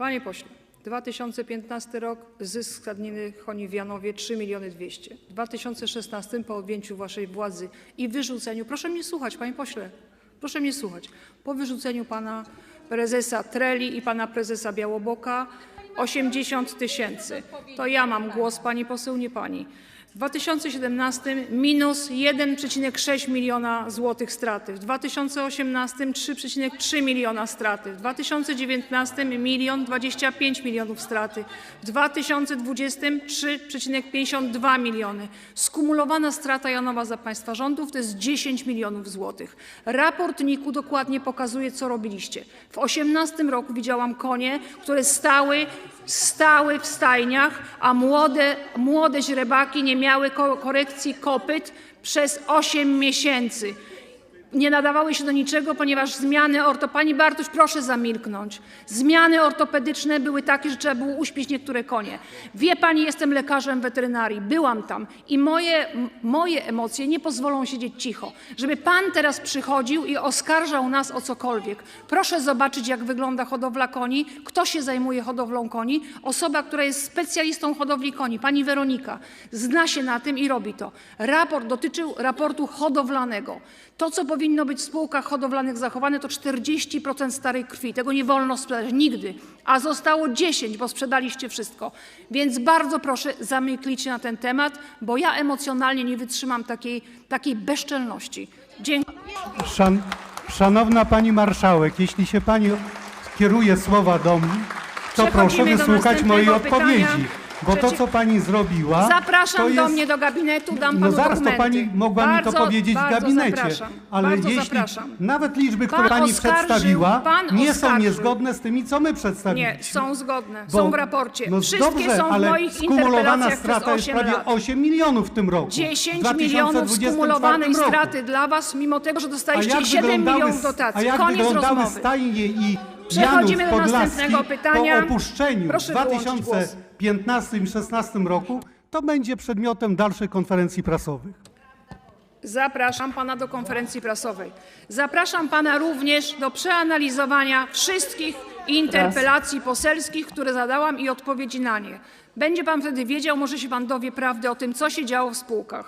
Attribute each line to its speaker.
Speaker 1: Panie pośle, 2015 rok, zysk stadniny koni w Janowie 3 miliony 200. W 2016 po objęciu waszej władzy i wyrzuceniu, proszę mnie słuchać, panie pośle, proszę mnie słuchać, po wyrzuceniu pana prezesa Treli i pana prezesa Białoboka 80 tysięcy. To ja mam głos, pani poseł, nie pani. W 2017 minus 1,6 miliona złotych straty, w 2018 3,3 miliona straty, w 2019 milion 25 milionów straty, w 2020 3,52 miliony. Skumulowana strata Janowa za państwa rządów to jest 10 milionów złotych. Raport NIK-u dokładnie pokazuje, co robiliście. W 2018 roku widziałam konie, które stały stały w stajniach, a młode, młode źrebaki nie miały ko- korekcji kopyt przez 8 miesięcy. Nie nadawały się do niczego, ponieważ zmiany orto... Pani Bartuś, proszę zamilknąć. Zmiany ortopedyczne były takie, że trzeba było uśpić niektóre konie. Wie pani, jestem lekarzem weterynarii, byłam tam i moje, moje emocje nie pozwolą siedzieć cicho. Żeby pan teraz przychodził i oskarżał nas o cokolwiek. Proszę zobaczyć, jak wygląda hodowla koni, kto się zajmuje hodowlą koni. Osoba, która jest specjalistą hodowli koni, pani Weronika, zna się na tym i robi to. Raport dotyczył raportu hodowlanego. To, co powinno być w spółkach hodowlanych zachowane, to 40% starej krwi. Tego nie wolno sprzedać nigdy, a zostało 10, bo sprzedaliście wszystko. Więc bardzo proszę, zamyknijcie na ten temat, bo ja emocjonalnie nie wytrzymam takiej, takiej bezczelności. Dziękuję.
Speaker 2: Szan, szanowna pani marszałek, jeśli się pani kieruje słowa do mnie, to proszę wysłuchać mojej
Speaker 1: następnego pytania.
Speaker 2: Bo to, co pani zrobiła, to
Speaker 1: Zapraszam do
Speaker 2: jest...
Speaker 1: mnie do gabinetu, dam
Speaker 2: No
Speaker 1: panu
Speaker 2: zaraz to
Speaker 1: dokumenty.
Speaker 2: pani mogła mi
Speaker 1: bardzo,
Speaker 2: to powiedzieć w gabinecie,
Speaker 1: Zapraszam,
Speaker 2: ale jeśli
Speaker 1: zapraszam.
Speaker 2: nawet liczby, które
Speaker 1: Pan
Speaker 2: pani przedstawiła,
Speaker 1: pan
Speaker 2: nie są niezgodne z tymi, co my przedstawiliśmy.
Speaker 1: Nie, są zgodne,
Speaker 2: Bo-
Speaker 1: są w raporcie.
Speaker 2: No
Speaker 1: Wszystkie
Speaker 2: dobrze,
Speaker 1: są w
Speaker 2: ale
Speaker 1: moich
Speaker 2: skumulowana strata jest
Speaker 1: 8
Speaker 2: prawie
Speaker 1: lat.
Speaker 2: 8 milionów w tym roku. w
Speaker 1: 10 milionów
Speaker 2: 2024
Speaker 1: skumulowanej
Speaker 2: roku.
Speaker 1: straty dla was, mimo tego, że
Speaker 2: A
Speaker 1: dostaliście
Speaker 2: jak
Speaker 1: 7
Speaker 2: wyglądały,
Speaker 1: milionów
Speaker 2: a
Speaker 1: dotacji.
Speaker 2: jak
Speaker 1: Koniec
Speaker 2: wyglądały
Speaker 1: rozmowy.
Speaker 2: stajnie i
Speaker 1: Przechodzimy
Speaker 2: Janów
Speaker 1: do
Speaker 2: Podlaski
Speaker 1: następnego pytania.
Speaker 2: po opuszczeniu
Speaker 1: Proszę
Speaker 2: w
Speaker 1: wyłączyć głos.
Speaker 2: 2015 i 2016 roku, to będzie przedmiotem dalszych konferencji prasowych.
Speaker 1: Zapraszam pana do konferencji prasowej. Zapraszam pana również do przeanalizowania wszystkich interpelacji poselskich, które zadałam i odpowiedzi na nie. Będzie pan wtedy wiedział, może się pan dowie prawdy o tym, co się działo w spółkach.